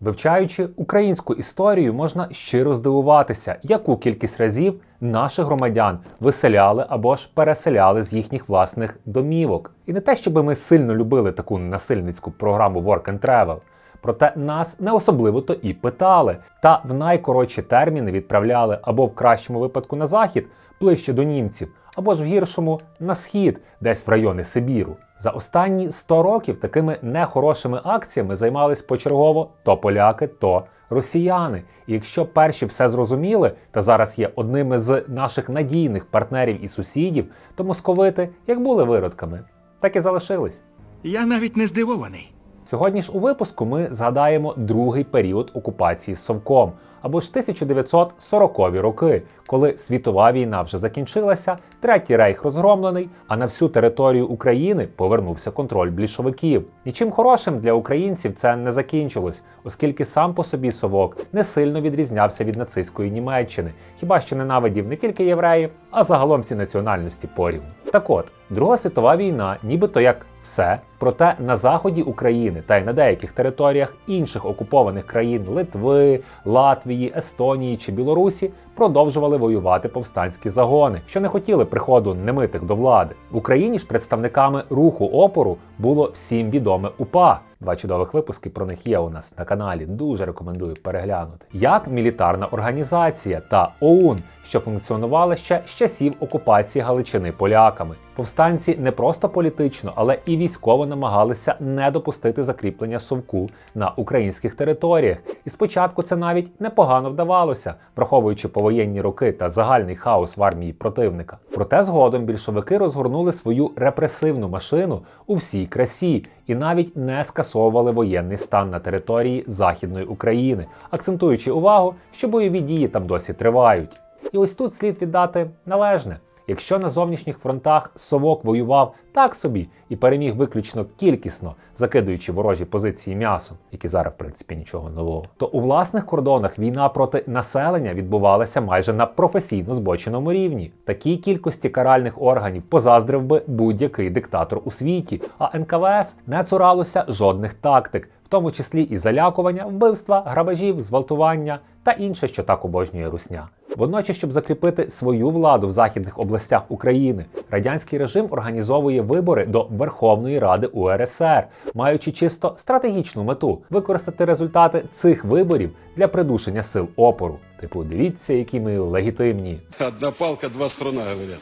Вивчаючи українську історію, можна щиро здивуватися, яку кількість разів наших громадян виселяли або ж переселяли з їхніх власних домівок. І не те, щоб ми сильно любили таку насильницьку програму Work and Travel. Проте нас не особливо то і питали, та в найкоротші терміни відправляли або в кращому випадку на захід, ближче до німців, або ж в гіршому на схід, десь в райони Сибіру. За останні 100 років такими нехорошими акціями займались почергово то поляки, то росіяни. І якщо перші все зрозуміли та зараз є одними з наших надійних партнерів і сусідів, то московити як були виродками, так і залишились. Я навіть не здивований. Сьогодні ж у випуску ми згадаємо другий період окупації Совком, або ж 1940-ві роки, коли світова війна вже закінчилася, третій рейх розгромлений, а на всю територію України повернувся контроль більшовиків. Нічим хорошим для українців це не закінчилось, оскільки сам по собі совок не сильно відрізнявся від нацистської Німеччини, хіба що ненавидів не тільки євреїв, а загалом всі національності порівну. Так от, Друга світова війна, нібито як все, проте на заході України та й на деяких територіях інших окупованих країн Литви, Латвії, Естонії чи Білорусі продовжували воювати повстанські загони, що не хотіли приходу немитих до влади. В Україні ж представниками руху опору було всім відоме УПА. Два чудових випуски про них є у нас на каналі. Дуже рекомендую переглянути. Як мілітарна організація та ОУН, що функціонувала ще з часів окупації Галичини поляками. Повстанці не просто політично, але і військово намагалися не допустити закріплення совку на українських територіях. І спочатку це навіть непогано вдавалося, враховуючи повоєнні роки та загальний хаос в армії противника. Проте згодом більшовики розгорнули свою репресивну машину у всій красі і навіть не скасовували воєнний стан на території Західної України, акцентуючи увагу, що бойові дії там досі тривають. І ось тут слід віддати належне. Якщо на зовнішніх фронтах Совок воював так собі і переміг виключно кількісно, закидуючи ворожі позиції м'ясом, які зараз, в принципі, нічого нового, то у власних кордонах війна проти населення відбувалася майже на професійно збоченому рівні. Такій кількості каральних органів позаздрив би будь-який диктатор у світі, а НКВС не цуралося жодних тактик, в тому числі і залякування, вбивства, грабежів, зґвалтування та інше, що так обожнює русня. Водночас, щоб закріпити свою владу в західних областях України, радянський режим організовує вибори до Верховної Ради УРСР, маючи чисто стратегічну мету використати результати цих виборів для придушення сил опору. Типу, дивіться, які ми легітимні. Одна палка, два струна, говорят.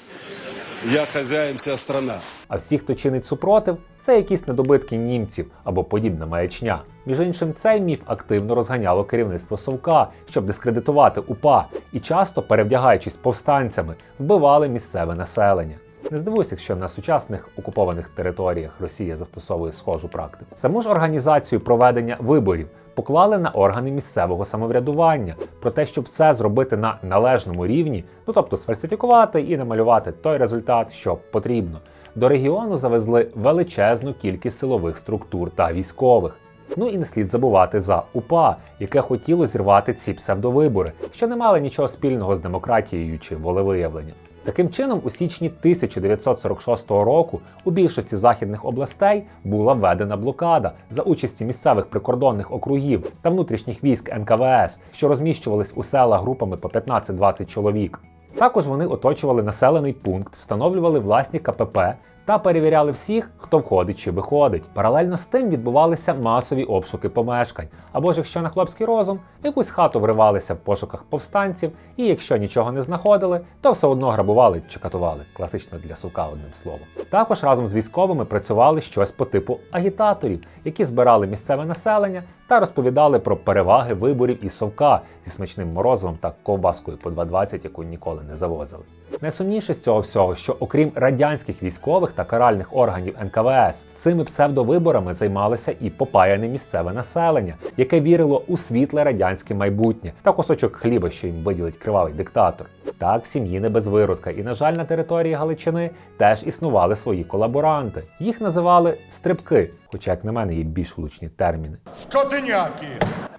Я хазяїн, вся страна. А всі, хто чинить супротив, це якісь недобитки німців або подібна маячня. Між іншим, цей міф активно розганяло керівництво Совка, щоб дискредитувати УПА, і часто, перевдягаючись повстанцями, вбивали місцеве населення. Не здивуйся, якщо на сучасних окупованих територіях Росія застосовує схожу практику. Саму ж організацію проведення виборів поклали на органи місцевого самоврядування про те, щоб все зробити на належному рівні, ну тобто сфальсифікувати і намалювати той результат, що потрібно. До регіону завезли величезну кількість силових структур та військових. Ну і не слід забувати за УПА, яке хотіло зірвати ці псевдовибори, що не мали нічого спільного з демократією чи волевиявленням. Таким чином, у січні 1946 року у більшості західних областей була введена блокада за участі місцевих прикордонних округів та внутрішніх військ НКВС, що розміщувались у села групами по 15-20 чоловік. Також вони оточували населений пункт, встановлювали власні КПП та перевіряли всіх, хто входить чи виходить. Паралельно з тим відбувалися масові обшуки помешкань. Або ж якщо на хлопський розум, в якусь хату вривалися в пошуках повстанців, і якщо нічого не знаходили, то все одно грабували чи катували. Класично для сука, одним словом. Також разом з військовими працювали щось по типу агітаторів, які збирали місцеве населення та розповідали про переваги виборів і совка зі смачним морозивом та ковбаскою по 2,20, яку ніколи не завозили. Найсумніше з цього всього, що окрім радянських військових та каральних органів НКВС, цими псевдовиборами займалося і попаяне місцеве населення, яке вірило у світле радянське майбутнє та кусочок хліба, що їм виділить кривавий диктатор. Так, сім'ї не без виродка, і, на жаль, на території Галичини теж існували свої колаборанти. Їх називали стрибки, хоча, як на мене, є більш влучні терміни. Скотиняки!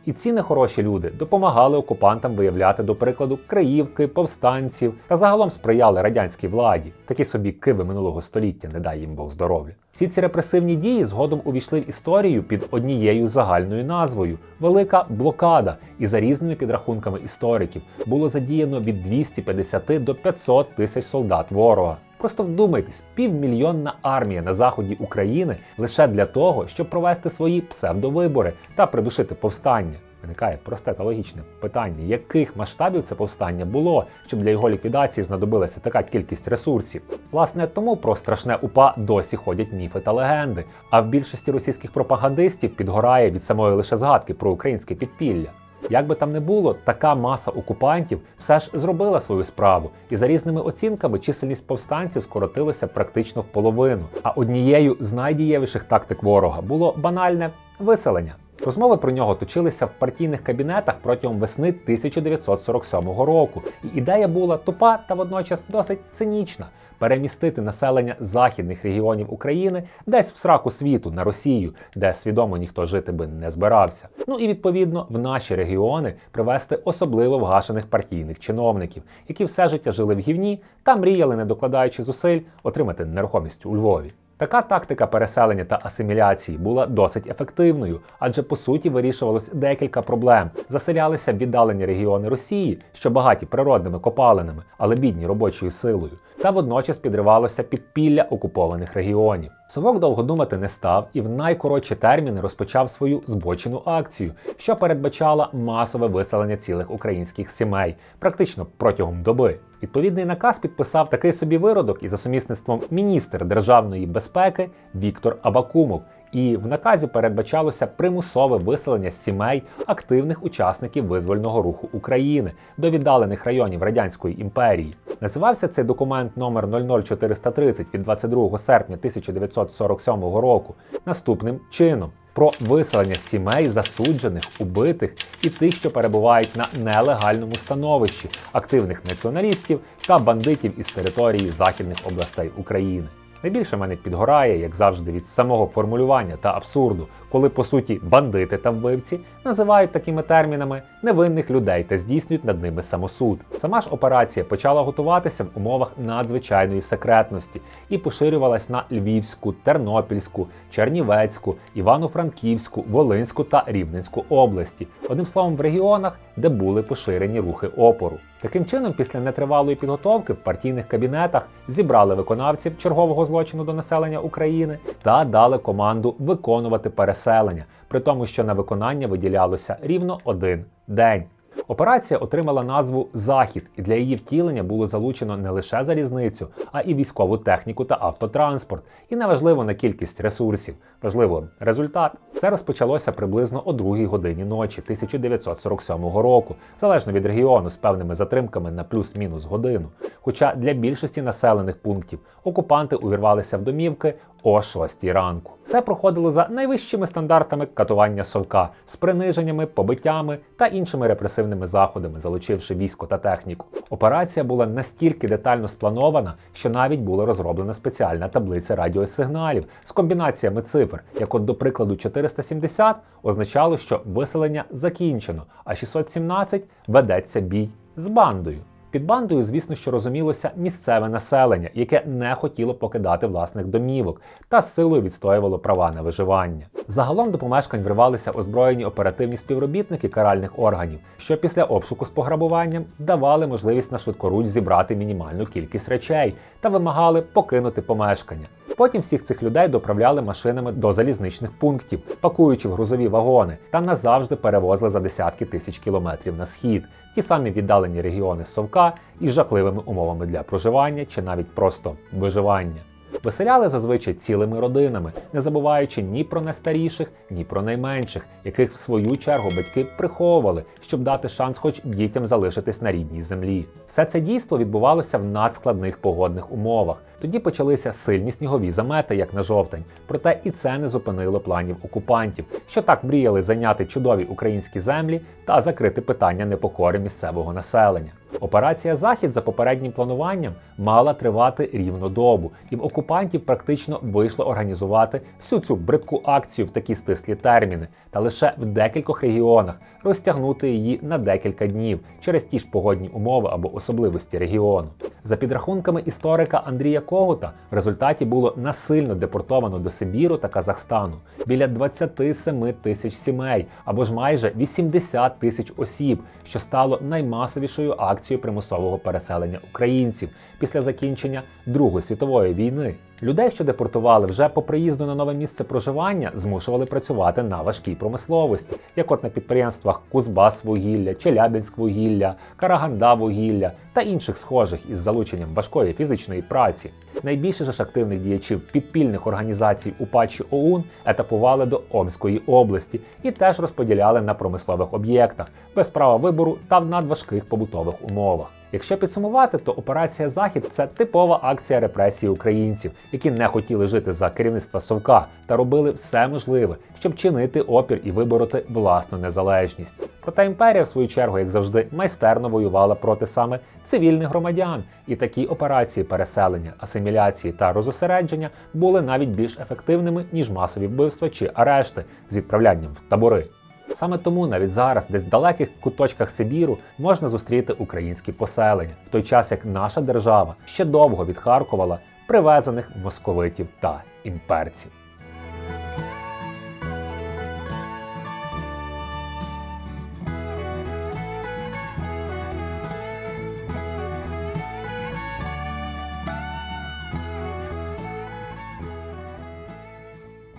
І ці нехороші люди допомагали окупантам виявляти, до прикладу, криївки, повстанців та загалом сприяли радянській владі. Такі собі киви минулого століття, не дай їм Бог здоров'я. Всі ці репресивні дії згодом увійшли в історію під однією загальною назвою Велика блокада. І за різними підрахунками істориків було задіяно від 250 до 500 тисяч солдат ворога. Просто вдумайтесь, півмільйонна армія на заході України лише для того, щоб провести свої псевдовибори та придушити повстання. Виникає просте та логічне питання, яких масштабів це повстання було, щоб для його ліквідації знадобилася така кількість ресурсів. Власне, тому про страшне УПА досі ходять міфи та легенди. А в більшості російських пропагандистів підгорає від самої лише згадки про українське підпілля. Як би там не було, така маса окупантів все ж зробила свою справу, і за різними оцінками чисельність повстанців скоротилася практично в половину. А однією з найдієвіших тактик ворога було банальне виселення. Розмови про нього точилися в партійних кабінетах протягом весни 1947 року, і ідея була тупа та водночас досить цинічна перемістити населення західних регіонів України десь в сраку світу на Росію, де свідомо ніхто жити би не збирався. Ну і відповідно в наші регіони привести особливо вгашених партійних чиновників, які все життя жили в гівні та мріяли, не докладаючи зусиль, отримати нерухомість у Львові. Така тактика переселення та асиміляції була досить ефективною, адже по суті вирішувалось декілька проблем. Заселялися віддалені регіони Росії, що багаті природними копалинами, але бідні робочою силою, та водночас підривалося підпілля окупованих регіонів. Совок довго думати не став і в найкоротші терміни розпочав свою збочену акцію, що передбачала масове виселення цілих українських сімей, практично протягом доби. Відповідний наказ підписав такий собі виродок і за сумісництвом міністр державної безпеки Віктор Абакумов. І в наказі передбачалося примусове виселення сімей активних учасників визвольного руху України до віддалених районів радянської імперії. Називався цей документ номер 00430 від 22 серпня 1947 року наступним чином. Про виселення сімей засуджених, убитих і тих, що перебувають на нелегальному становищі, активних націоналістів та бандитів із території західних областей України. Найбільше мене підгорає, як завжди, від самого формулювання та абсурду, коли по суті бандити та вбивці називають такими термінами невинних людей та здійснюють над ними самосуд. Сама ж операція почала готуватися в умовах надзвичайної секретності і поширювалась на Львівську, Тернопільську, Чернівецьку, Івано-Франківську, Волинську та Рівненську області. Одним словом, в регіонах, де були поширені рухи опору. Таким чином, після нетривалої підготовки в партійних кабінетах зібрали виконавців чергового злочину до населення України та дали команду виконувати переселення, при тому, що на виконання виділялося рівно один день. Операція отримала назву Захід, і для її втілення було залучено не лише залізницю, а і військову техніку та автотранспорт. І не важливо на кількість ресурсів, важливо результат. Все розпочалося приблизно о 2 годині ночі 1947 року, залежно від регіону з певними затримками на плюс-мінус годину. Хоча для більшості населених пунктів окупанти увірвалися в домівки о 6 ранку. Все проходило за найвищими стандартами катування совка з приниженнями, побиттями та іншими репресивними заходами, залучивши військо та техніку. Операція була настільки детально спланована, що навіть була розроблена спеціальна таблиця радіосигналів з комбінаціями цифр, як от до прикладу 470 означало, що виселення закінчено, а 617 ведеться бій з бандою. Під бандою, звісно, що розумілося місцеве населення, яке не хотіло покидати власних домівок та силою відстоювало права на виживання. Загалом до помешкань вривалися озброєні оперативні співробітники каральних органів, що після обшуку з пограбуванням давали можливість на швидкоруч зібрати мінімальну кількість речей та вимагали покинути помешкання. Потім всіх цих людей доправляли машинами до залізничних пунктів, пакуючи в грузові вагони, та назавжди перевозили за десятки тисяч кілометрів на схід, ті самі віддалені регіони Совка із жахливими умовами для проживання чи навіть просто виживання. Виселяли зазвичай цілими родинами, не забуваючи ні про найстаріших, ні про найменших, яких в свою чергу батьки приховували, щоб дати шанс хоч дітям залишитись на рідній землі. Все це дійство відбувалося в надскладних погодних умовах. Тоді почалися сильні снігові замети, як на жовтень. Проте і це не зупинило планів окупантів, що так мріяли зайняти чудові українські землі та закрити питання непокори місцевого населення. Операція Захід за попереднім плануванням мала тривати рівно добу, і в окупантів практично вийшло організувати всю цю бридку акцію в такі стислі терміни, та лише в декількох регіонах розтягнути її на декілька днів через ті ж погодні умови або особливості регіону. За підрахунками історика Андрія Когута, в результаті було насильно депортовано до Сибіру та Казахстану біля 27 тисяч сімей або ж майже 80 тисяч осіб, що стало наймасовішою акцією примусового переселення українців після закінчення Другої світової війни. Людей, що депортували вже по приїзду на нове місце проживання, змушували працювати на важкій промисловості, як от на підприємствах Кузбас вугілля, Челябинськ вугілля, Караганда вугілля та інших схожих із залученням важкої фізичної праці. Найбільше ж активних діячів підпільних організацій у патчі ОУН етапували до Омської області і теж розподіляли на промислових об'єктах без права вибору та в надважких побутових умовах. Якщо підсумувати, то операція Захід це типова акція репресії українців, які не хотіли жити за керівництва Совка та робили все можливе, щоб чинити опір і вибороти власну незалежність. Проте імперія, в свою чергу, як завжди, майстерно воювала проти саме цивільних громадян, і такі операції переселення, асиміляції та розосередження були навіть більш ефективними ніж масові вбивства чи арешти з відправлянням в табори. Саме тому навіть зараз, десь в далеких куточках Сибіру, можна зустріти українські поселення, в той час як наша держава ще довго відхаркувала привезених московитів та імперців.